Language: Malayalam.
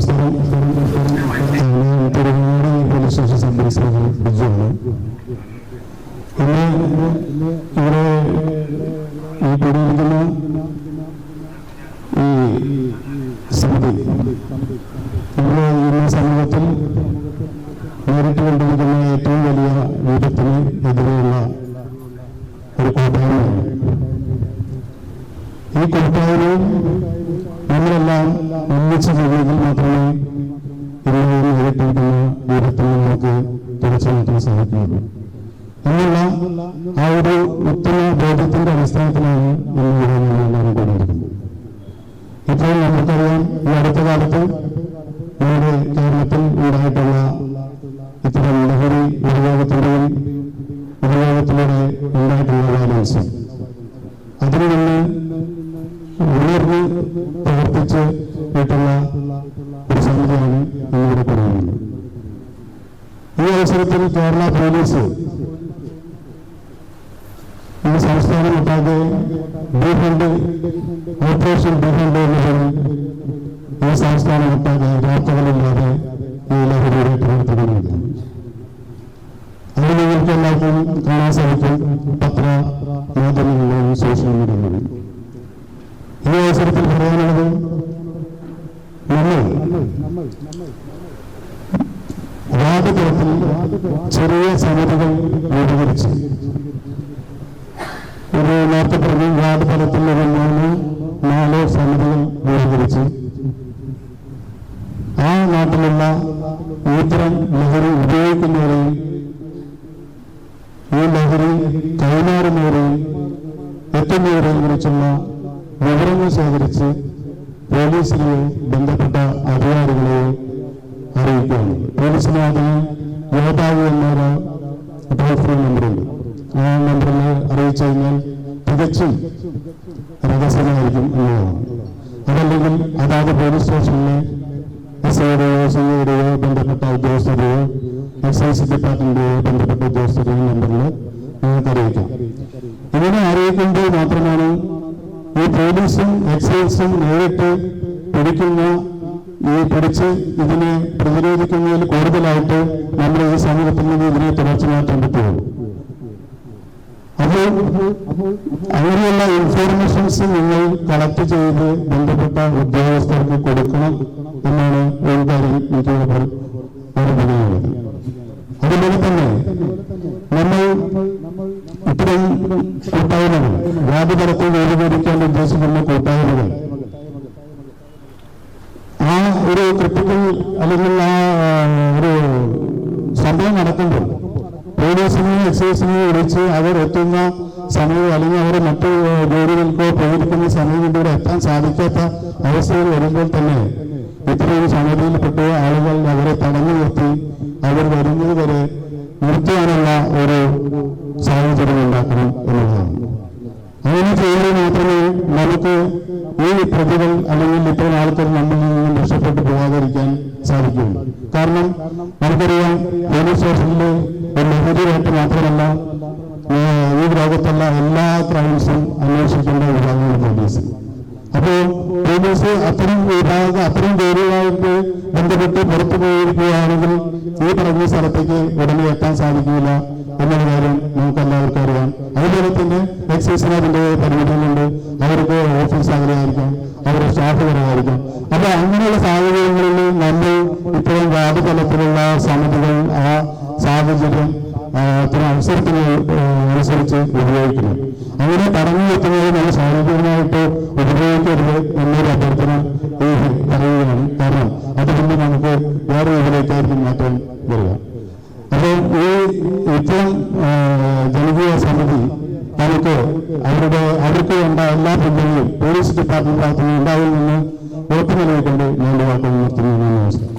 നമസ്കാരം Thiruvananthapuram police station sub inspector ബിജുവാണ് ഇന്ന് ഇവിടെ ഈ കൂടിയിരിക്കുന്ന ഈ സമിതി നമ്മുടെ ഇന്ന് സമൂഹത്തിൽ നേരിട്ട് കൊണ്ടിരിക്കുന്ന ഏറ്റവും വലിയ വിപത്തിന് എതിരെയുള്ള ഈ കൂട്ടായ്മയും നമ്മളെല്ലാം ഒന്നിച്ചു കഴിയുമെങ്കിൽ മാത്രമേ ഇന്ന് നേരിട്ടിരിക്കുന്ന ദൂരത്തിൽ നമുക്ക് തുടച്ചു മാറ്റാൻ സാധിക്കുകയുള്ളൂ. എന്നുള്ള ആ ഒരു ഉത്തമ ബോധ്യത്തിന്റെ അടിസ്ഥാനത്തിലാണ് ഇന്ന് ഇവിടെ നമ്മൾ എല്ലാവരും കൂടിയിരിക്കുന്നത്. ഇപ്പോൾ നമുക്കറിയാം ഈ അടുത്ത കാലത്ത് നമ്മുടെ കേരളത്തിൽ ഉണ്ടായിട്ടുള്ള ഇത്തരം ലഹരി ഉപയോഗത്തിന്റെയും ഉപയോഗത്തിലൂടെ ഉണ്ടായിട്ടുള്ള വയലൻസ് പറയുന്നത് ഈ അവസരത്തിൽ കേരള പോലീസ് ഈ സംസ്ഥാനമൊട്ടാകെ ഡിഫണ്ട് ഓപ്പറേഷൻ ഡിഫണ്ട് എന്ന പേരിൽ ഈ സംസ്ഥാനമൊട്ടാകെ രാത്രികളില്ലാതെ ഈ ലഹരിയുടെ പ്രവർത്തനമുണ്ട് അത് നിങ്ങൾക്ക് എല്ലാവർക്കും കാണാൻ സാധിക്കും പത്ര മാധ്യമങ്ങളിലും സോഷ്യൽ മീഡിയകളിലും ഈ അവസരത്തിൽ പറയാനുള്ളത് നമ്മൾ വാദതലത്തിൽ ചെറിയ സമിതികൾ രൂപീകരിച്ചു. ഒരു നേരത്തെ പറഞ്ഞ വാർഡ് തലത്തിൽ ഒരു മൂന്ന് നാല് സമിതികൾ രൂപീകരിച്ച്. ആ നാട്ടിലുള്ള ഇത്തരം ലഹരി ഉപയോഗിക്കുന്നവരെയും ഈ ലഹരി കൈമാറുന്നവരെയും എത്തുന്നവരെയും കുറിച്ചുള്ള വിവരങ്ങൾ ശേഖരിച്ച് പോലീസിനെയോ ബന്ധപ്പെട്ട അധികാരികളെയോ അറിയിക്കുകയാണ്. പോലീസിനെ അതിന് യോദ്ധാവ് എന്നൊരു ടോൾ നമ്പറുണ്ട് ആ നമ്പറിൽ അറിയിച്ചു കഴിഞ്ഞാൽ തികച്ചും രഹസ്യമായിരിക്കും എന്നുള്ളതാണ് അതല്ലെങ്കിൽ അതാത് പോലീസ് സ്റ്റേഷനിലെ എസ് ഐയുടെയോ സി ഐയുടെയോ ബന്ധപ്പെട്ട ഉദ്യോഗസ്ഥരെയോ എക്സൈസ് ഡിപ്പാർട്ട്മെന്റിന്റെയോ ബന്ധപ്പെട്ട ഉദ്യോഗസ്ഥരെയോ നമ്പറിൽ നിങ്ങൾക്ക് അറിയിക്കാം. ഇങ്ങനെ അറിയിക്കുമ്പോൾ മാത്രമാണ് ഈ പോലീസും എക്സൈസും നേരിട്ട് പിടിക്കുന്ന ഈ പിടിച്ച് ഇതിനെ പ്രതിരോധിക്കുന്നതിൽ കൂടുതലായിട്ട് നമ്മൾ ഈ സമൂഹത്തിൽ നിന്ന് ഇതിനെ തുടർച്ച മാറ്റാൻ പറ്റുള്ളൂ അപ്പോൾ അങ്ങനെയുള്ള ഇൻഫോർമേഷൻസ് നിങ്ങൾ കളക്ട് ചെയ്ത് ബന്ധപ്പെട്ട ഉദ്യോഗസ്ഥർക്ക് കൊടുക്കണം എന്നാണ് ഒരു കാര്യം എനിക്ക് ഓർമ്മിക്കാനുള്ളത് അതുപോലെ തന്നെ നമ്മൾ ഇത്രയും കൂട്ടായ്മകൾ വ്യാപകരത്തിൽ ഏകീകരിക്കാൻ ഉദ്ദേശിക്കുന്ന കൂട്ടായ്മകൾ ആ ഒരു അല്ലെങ്കിൽ ആ ഒരു സംഭവം നടക്കുമ്പോൾ പോലീസിനെയും എക്സൈസിനെയും വിളിച്ച് അവർ എത്തുന്ന സമയം അല്ലെങ്കിൽ അവർ മറ്റു ജോലികൾക്കോ പ്രവർത്തിക്കുന്ന സമയം കൊണ്ട് ഇവിടെ എത്താൻ സാധിക്കാത്ത അവസ്ഥയിൽ വരുമ്പോൾ തന്നെ ഇത്രയും സമിതിയിൽപ്പെട്ട ആളുകൾ അവരെ തടഞ്ഞു നിർത്തി അവർ വരുന്നത് വരെ നിർത്തുവാനുള്ള ഒരു സാഹചര്യം ഉണ്ടാക്കണം എന്നുള്ളതാണ് അങ്ങനെ ചെയ്യുമ്പോൾ മാത്രമേ നമുക്ക് ഈ പ്രതികൾ അല്ലെങ്കിൽ ഇത്തരം ആൾക്കാർ നമ്മിൽ കാരണം നമുക്കറിയാം പോലീസ് സ്റ്റേഷനിലെ ഒരു ലഹരിയായിട്ട് മാത്രമല്ല ഈ ലോകത്തുള്ള എല്ലാ ക്രൈംസും അന്വേഷിക്കേണ്ട വിഭാഗമാണ് പോലീസ്. അപ്പോൾ പോലീസ് അത്തരം വിഭാഗം അത്തരം ജോലിയുമായിട്ട് ബന്ധപ്പെട്ട് പുറത്തു പോയിരിക്കുകയാണെങ്കിൽ ഈ പറഞ്ഞ സ്ഥലത്തേക്ക് ഉടനെ എത്താൻ സാധിക്കില്ല എന്നുള്ള കാര്യം നമുക്ക് എല്ലാവർക്കും അറിയാം. അതുപോലെ തന്നെ എക്സൈസിന് അതിന്റെ പരിമിതികളുണ്ട്. അവർക്ക് ഓഫീസ് അങ്ങനെയായിരിക്കാം അവരുടെ സ്റ്റാഫ് കുറവായിരിക്കും അപ്പോൾ അങ്ങനെയുള്ള സാഹചര്യങ്ങളിൽ നമ്മൾ ഇത്തരം വാർഡ് തലത്തിലുള്ള സമിതികൾ ആ സാഹചര്യം അവസരത്തിന് അനുസരിച്ച് ഉപയോഗിക്കുന്നു. അങ്ങനെ പറഞ്ഞു വെക്കുന്നത് നമ്മൾ സാമൂഹികമായിട്ട് ഉപയോഗിക്കരുത് എന്നൊരു അഭ്യർത്ഥന പറയുകയാണ് കാരണം. അതുകൊണ്ട് നമുക്ക് വേറെ ഇതിലേക്കായിരിക്കും മാറ്റം വരിക. അപ്പോൾ ഈ ഇത്തരം ജനകീയ സമിതി നമുക്ക് അവരുടെ അവർക്ക് വേണ്ട എല്ലാ പിന്തുണയും പോലീസ് ഡിപ്പാർട്ട്മെന്റ് ഭാഗത്തുനിന്ന് ഉണ്ടാകുമെന്ന് ഉറപ്പു നൽകിക്കൊണ്ട് ഞാൻ വാക്കുകൾ നിർത്തുന്നു. നമസ്കാരം.